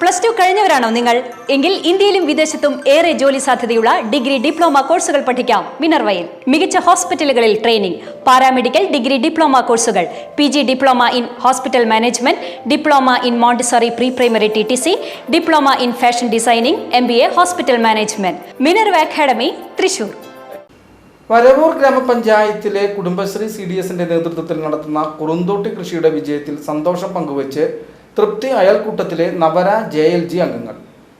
Plus two കഴിഞ്ഞവരാണോ നിങ്ങൾ? എങ്കിൽ ഇന്ത്യയിലും വിദേശത്തും ഏറെ ജോലി സാധ്യതയുള്ള ഡിഗ്രി ഡിപ്ലോമ കോഴ്സുകൾ പഠിക്കാം. മിനർവയിൽ മികച്ച ഹോസ്പിറ്റലുകളിൽ ട്രെയിനിംഗ് പാരാമെഡിക്കൽ ഡിഗ്രി ഡിപ്ലോമ കോഴ്സുകൾ P G diploma in hospital management diploma in Montessori pre primary T T C diploma in fashion designing M B A hospital management. Minerva academy Thrissur. Varavoor ഗ്രാമപഞ്ചായത്തിലെ Kudumbashree C D എസിന്റെ നേതൃത്വത്തിൽ നടത്തുന്ന കുറുന്തോട്ടി കൃഷിയുടെ വിജയത്തിൽ സന്തോഷം പങ്കുവച്ച് തൃപ്തി അയൽക്കൂട്ടത്തിലെ നവര ജെ എൽ ജി അംഗങ്ങൾ.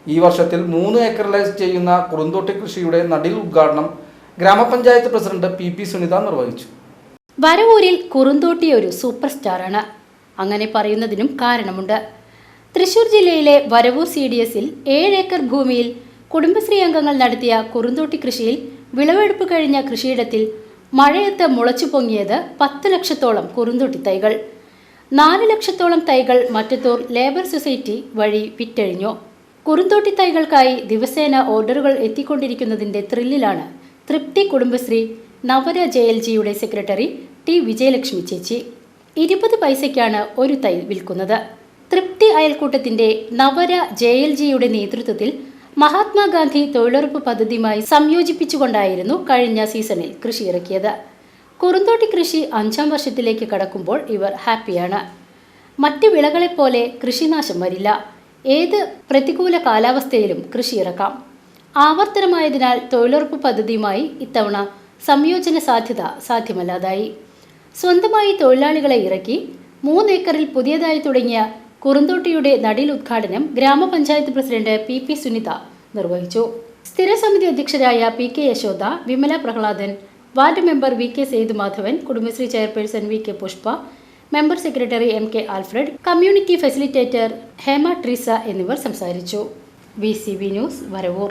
ഈ വർഷത്തിൽ മൂന്ന് ഏക്കറിലായി ചെയ്യുന്ന കുറുന്തോട്ടി കൃഷിയുടെ നടിൽ ഉദ്ഘാടനം ഗ്രാമപഞ്ചായത്ത് പ്രസിഡന്റ് പി പി സുനിത നിർവഹിച്ചു. വരവൂരിൽ കുറുന്തോട്ടി ഒരു സൂപ്പർ സ്റ്റാറാണ് അങ്ങനെ പറയുന്നതിനും കാരണമുണ്ട്. തൃശൂർ ജില്ലയിലെ വരവൂർ സി ഡി എസിൽ ഏഴ് ഏക്കർ ഭൂമിയിൽ കുടുംബശ്രീ അംഗങ്ങൾ നടത്തിയ കുറുന്തോട്ടി കൃഷിയിൽ വിളവെടുപ്പ് കഴിഞ്ഞ കൃഷിയിടത്തിൽ മഴയത്ത് മുളച്ചു പൊങ്ങിയത് പത്ത് ലക്ഷത്തോളം കുറുന്തോട്ടി തൈകൾ. നാല് ലക്ഷത്തോളം തൈകൾ മറ്റത്തൂർ ലേബർ സൊസൈറ്റി വഴി വിറ്റഴിഞ്ഞു. കുറുന്തോട്ടി തൈകൾക്കായി ദിവസേന ഓർഡറുകൾ എത്തിക്കൊണ്ടിരിക്കുന്നതിന്റെ ത്രില്ലിലാണ് തൃപ്തി കുടുംബശ്രീ നവര ജെ എൽ ജിയുടെ സെക്രട്ടറി ടി വിജയലക്ഷ്മി ചേച്ചി. ഇരുപത് പൈസയ്ക്കാണ് ഒരു തൈ വിൽക്കുന്നത്. തൃപ്തി അയൽക്കൂട്ടത്തിന്റെ നവര ജെ എൽ ജിയുടെ നേതൃത്വത്തിൽ മഹാത്മാഗാന്ധി തൊഴിലുറപ്പ് പദ്ധതിയുമായി സംയോജിപ്പിച്ചുകൊണ്ടായിരുന്നു കഴിഞ്ഞ സീസണിൽ കൃഷി ഇറക്കിയത് കുറുന്തോട്ടി കൃഷി അഞ്ചാം വർഷത്തിലേക്ക് കടക്കുമ്പോൾ ഇവർ ഹാപ്പിയാണ്. മറ്റ് വിളകളെപ്പോലെ കൃഷിനാശം വരില്ല. ഏത് പ്രതികൂല കാലാവസ്ഥയിലും കൃഷി ഇറക്കാം. ആവർത്തനമായതിനാൽ തൊഴിലുറപ്പ് പദ്ധതിയുമായി ഇത്തവണ സംയോജന സാധ്യത സാധ്യമല്ലാതായി. സ്വന്തമായി തൊഴിലാളികളെ ഇറക്കി മൂന്നേക്കറിൽ പുതിയതായി തുടങ്ങിയ കുറുന്തോട്ടിയുടെ നടിൽ ഉദ്ഘാടനം ഗ്രാമപഞ്ചായത്ത് പ്രസിഡന്റ് പി പി സുനിത നിർവഹിച്ചു. സ്ഥിരസമിതി അധ്യക്ഷരായ P K Yashoda Vimala Prahladan ward member V K Sethumadhavan Kudumbashree chairperson V K Pushpa member secretary M K Alfred community facilitator Hema Treesa എന്നിവർ സംസാരിച്ചു. V news Varavoor.